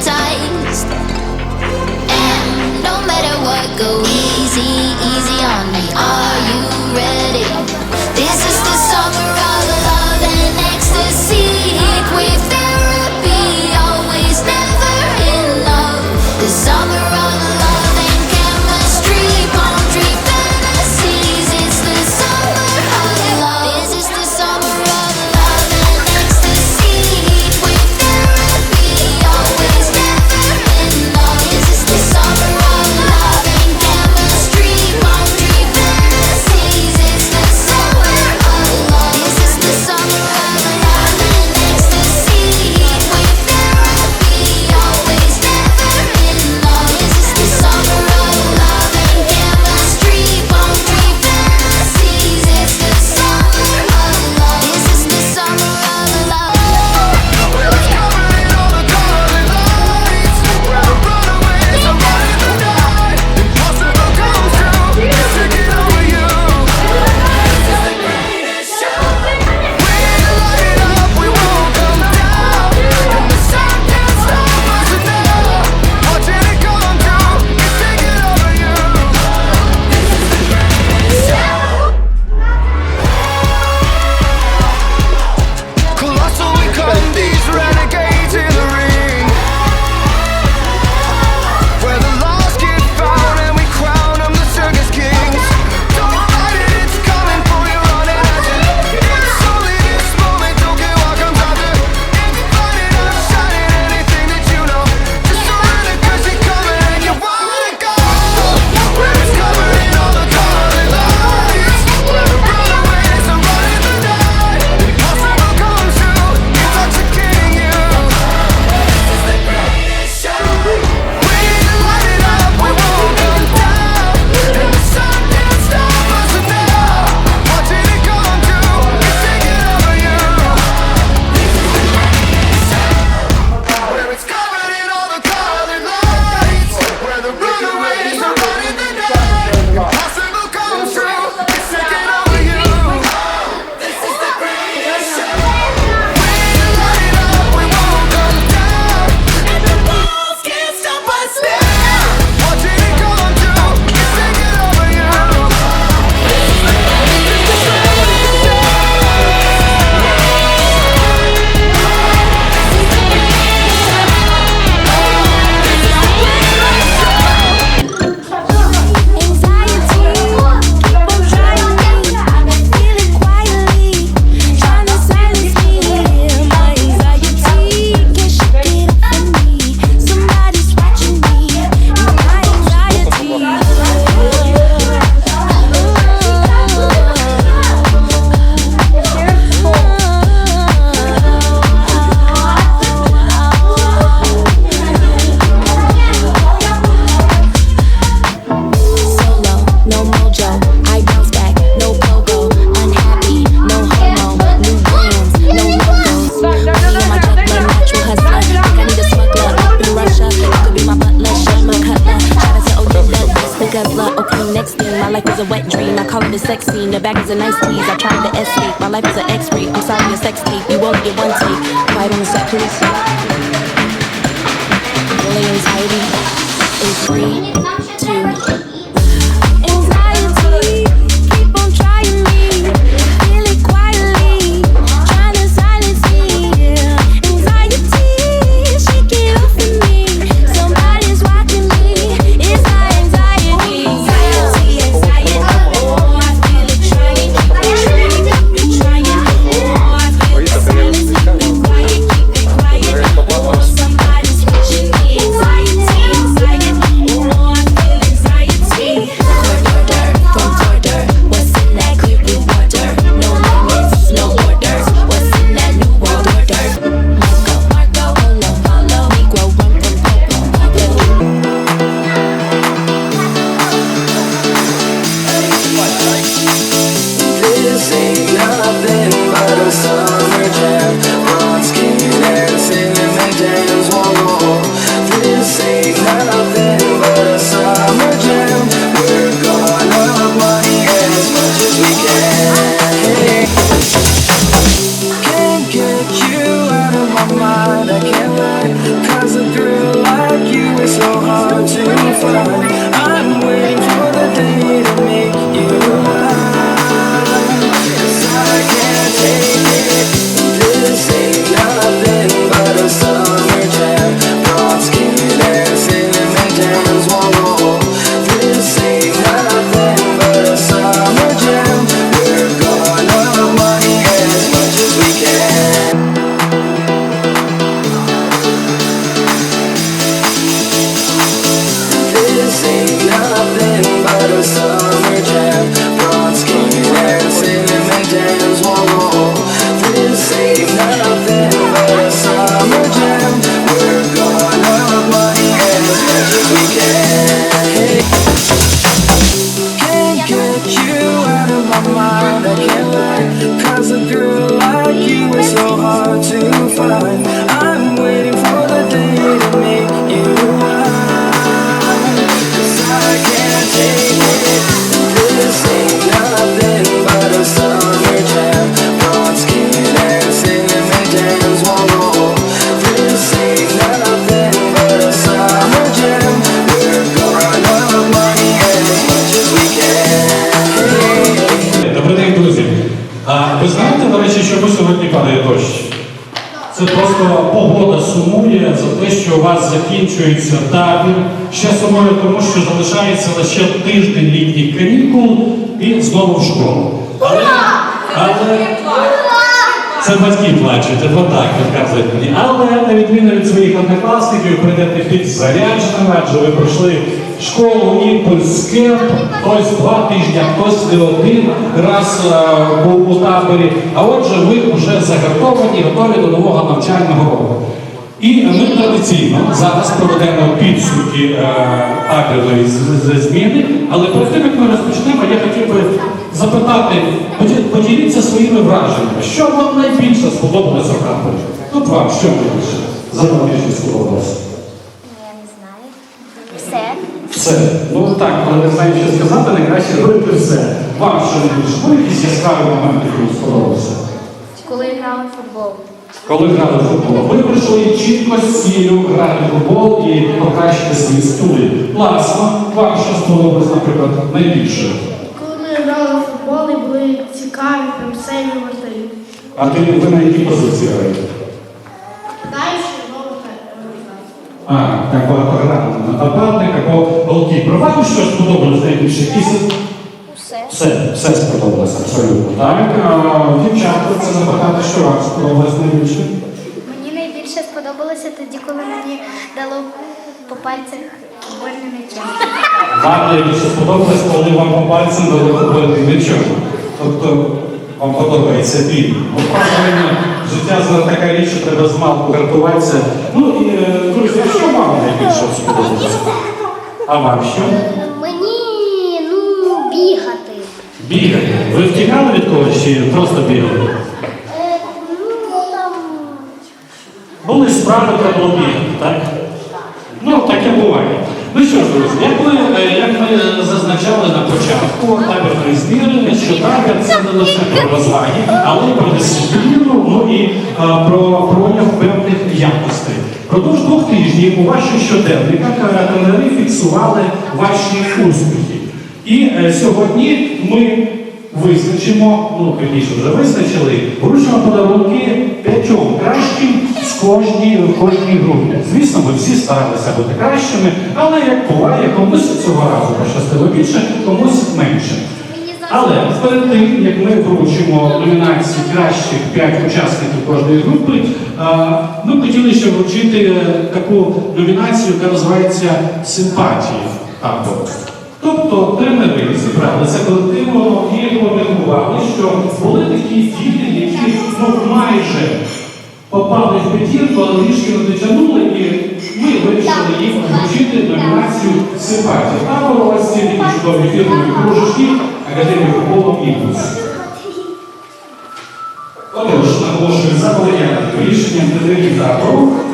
time. between next thing. My life is a wet dream. I call it a sex scene. The back is a nice tease. I tried to escape. My life is an X ray. I'm sorry, a sex tape. You only get one take. Quiet on the set, please. Really anxiety is free two. Закінчується табір. Ще сумує тому, що залишається лише тиждень літніх канікул і знову в школу. Але, але це батьки плачуть, або так підказують мені. Але на відміну від своїх однокласників, прийдете під зарядженими, адже ви пройшли школу імпульс кемп, хтось два тижні, хтось не один раз е, був у таборі. А отже, ви вже загартовані, готові до нового навчального року. І ми традиційно зараз проведемо підсумки е, з- зміни, але перед тим, як ми розпочнемо, я хотів би запитати, поділіться своїми враженнями, що вам найбільше сподобалося в таборі? Тут вам що найбільше запам'ятаєте сподобалося? Я не знаю. Все. Все. Ну так, коли не знаю, що сказати, найкраще робити все. Вам що найбільше? Були якісь яскраві моменти, які сподобалися? Коли грали в футбол. Коли грали в футбол, ви прийшли чітко з ціллю грати в футбол і покращити свої стулі. Класно, вам що сподобалось, наприклад, найбільше. Коли ми грали в футбол і були цікаві, прям вартові. А ти ви на якій позиції граєте? Знову А, так багатогранний нападник або голкіпер. Вам що сподобалось найбільше? Якісь. Все, все сподобалося абсолютно. Так, а, дівчатка, це запитати, що вам сподобалось найбільше? Мені найбільше сподобалося тоді, коли мені дало по пальцях больним м'ячем. Вам найбільше сподобалось, коли вам по пальцям дали футбольний м'ячок. Тобто вам подобається біль. Ну, правильно, життя це така річ, що треба змалку гартуватися. Ну і е, друзі, що вам найбільше сподобалося? А вам що? Мені, ну, бігати. Бігати. Ви втікали від когось чи просто бігали? Е. Були справи, треба було бігати, так? Ну, таке буває. Ну що ж, друзі, як ви, е, як ми зазначали на початку, табірної збір, що табір це не лише про розваги, але й про дисципліну, ну і а, про прояв певних якостей. Продовж двох тижнів у ваших щоденниках е, тренери фіксували ваші успіхи. І е, сьогодні ми визначимо, ну пізніше вже визначили, вручимо подарунки п'ятьом кращим з кожній, в кожній групі. Звісно, ми всі старалися бути кращими, але як буває, комусь цього разу пощастило більше, комусь менше. Але перед тим, як ми вручимо номінації кращих п'ять учасників кожної групи, ми хотіли ще вручити е, таку номінацію, яка називається Симпатія табору. Тобто тренери зібралися колективно і поміркували, що були такі діти, які ну, майже попали в п'ятірку, але трішки не дотягнули, і ми вирішили їм вручити номінацію Симпатія табору. Ось ці такі чудові фірмові кружечки Академії футболу «Імпульс». Отож, наголошую за порядком рішенням тренерів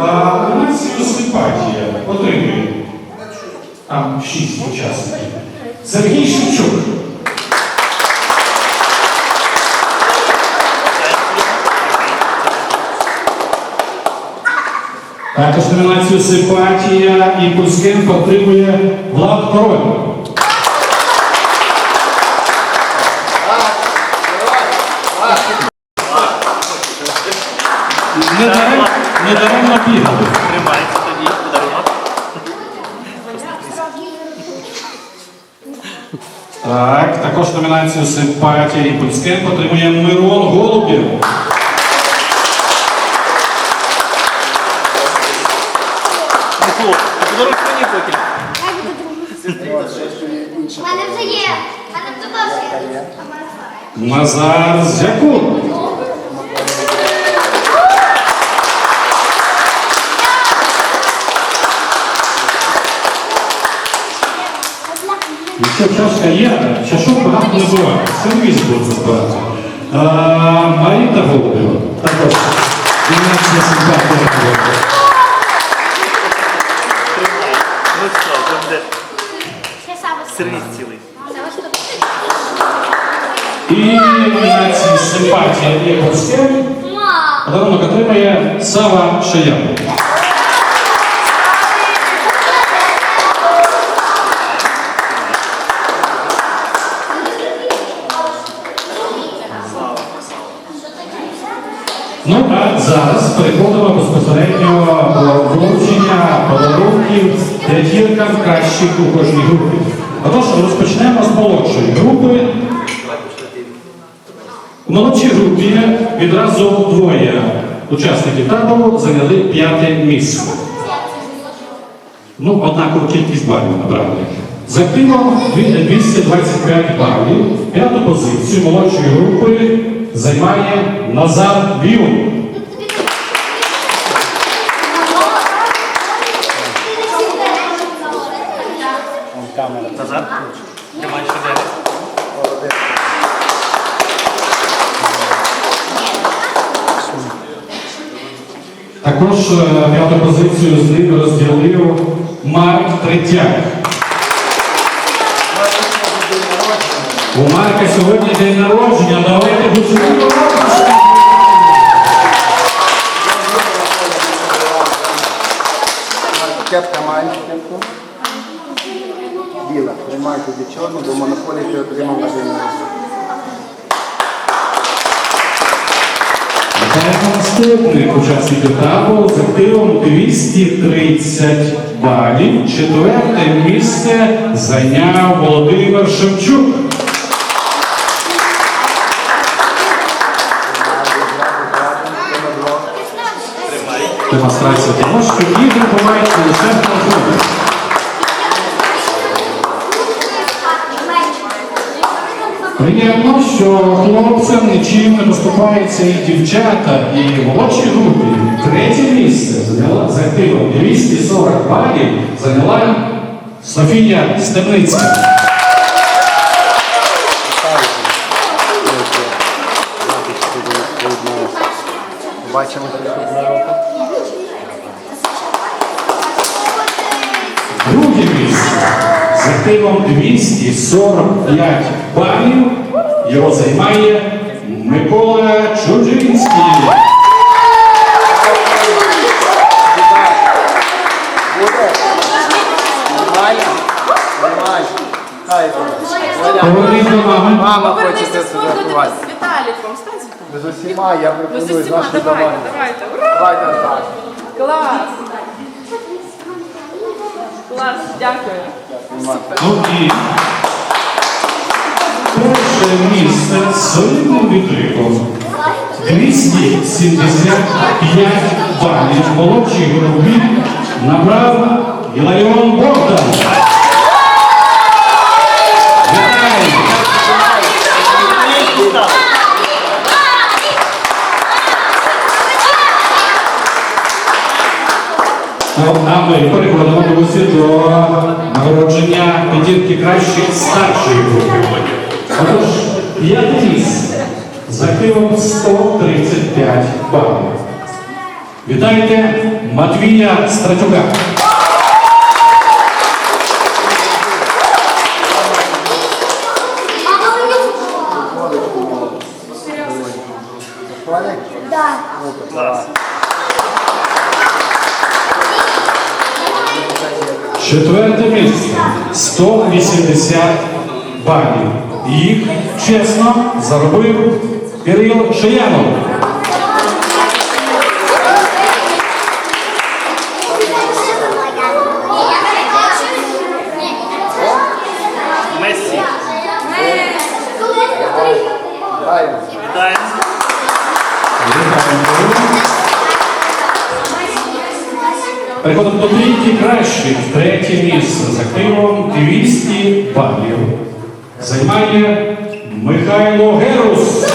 а номінацію Симпатія отримує там шість учасників. Сергій Шевчук. Також номінацію Симпатія і Пускин отримує Влад Король. Не даремно бігали. Тримається тоді подарунок. Так, також номінацію Симпатія і Пульськен отримує Мирон Голубів. Назар подарунок мені потім. У мене вже є. У мене вже теж є. Назар Зякун. Якщо чашка є, чашок багато не буває. Сервіс буде збирати. А, Маріта Голубева. Також. Сервіс цілий. І номінації Симпатія і Пульськен. Мам! Подарунок отримає Сава Шаян. Ну а зараз переходимо безпосередньо до вручення подарунків п'ятіркам кращих у кожній групі. Отож, розпочнемо з молодшої групи. У молодшій групі відразу двоє учасників табору зайняли п'яте місце. Ну, однакову кількість балів набрали. З активом від 225 балів. П'яту позицію молодшої групи займає Назар щоденник. Також е, п'яту позицію з ним розділив Марк Третяк. У Марка сьогодні день народження. Давайте оплески. Кепка маєш кепку? Біла. Тримай тобі чорну, бо монополі ти отримав на день наступних учасників табору з активом 230 балів. Четверте місце зайняв Володимир Шевчук. Демонстрація того, що ігри бувають не лише в телефоні. Приємно, що хлопцям нічим не поступаються і дівчата, і в молодшій групі. Третє місце зайняла за активом 240 балів зайняла Софія Стебницька. 245 балів. Його займає Микола мами. Мама хоче це сфотографувати. з Віталіком. Стань з Віталіком. З усіма, я пропоную з нашою давайте, давайте. Давайте так. Клас! Клас, дякую. І перше місце з солідним відриком 275 балів молодшій групі набрав Іларіон Богдан. А ми переходимо друзі до нагородження п'ятірки кращих старшої групи. Отож, п'яте місце з активом 135 балів. Вітайте Матвія Стратюка. Клас. Четверте місце 180 балів. Їх чесно заробив Кирил Шиянов. Переходимо до трійки кращих. Третє місце з активом 200 балів. Займає Михайло Герус.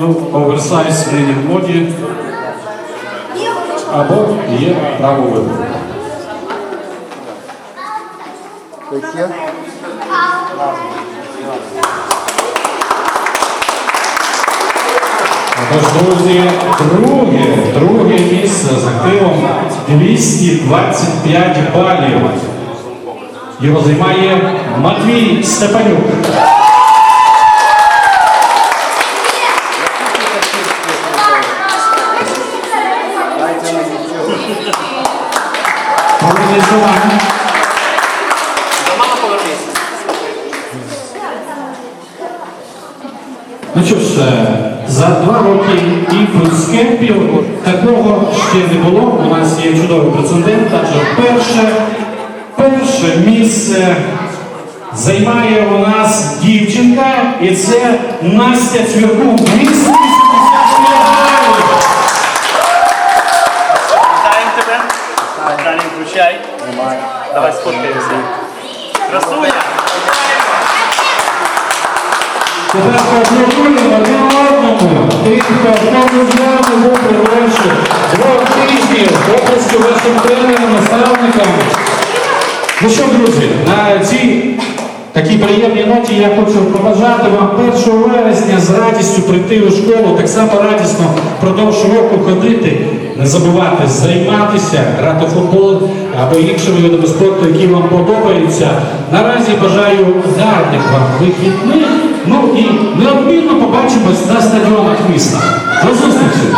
Ну, оверсайз нині в моді. Або є право вибору. Таке. Тож, друзі, друге, друге місце з активом 225 балів. Його займає Матвій Степанюк. Дайте Ну що ж, е, за два роки інфоскемпів такого ще не було. У нас є чудовий прецедент, адже перше, перше місце займає у нас дівчинка, і це Настя Цвіркун. 285. Вітаємо тебе. Давай сфоткаємося. Красуня. Тепер одному. Тих, хто з був двох тижнів оплесків вашим тренерам, наставникам. Ну що, друзі, на цій такій приємній ноті я хочу побажати вам 1 вересня з радістю прийти у школу, так само радісно впродовж року ходити, не забувати займатися, грати футбол або іншими видами спорту, які вам подобаються. Наразі бажаю гарних вам вихідних. Ну і неодмінно побачимось на стадіонах міста. До зустрічі!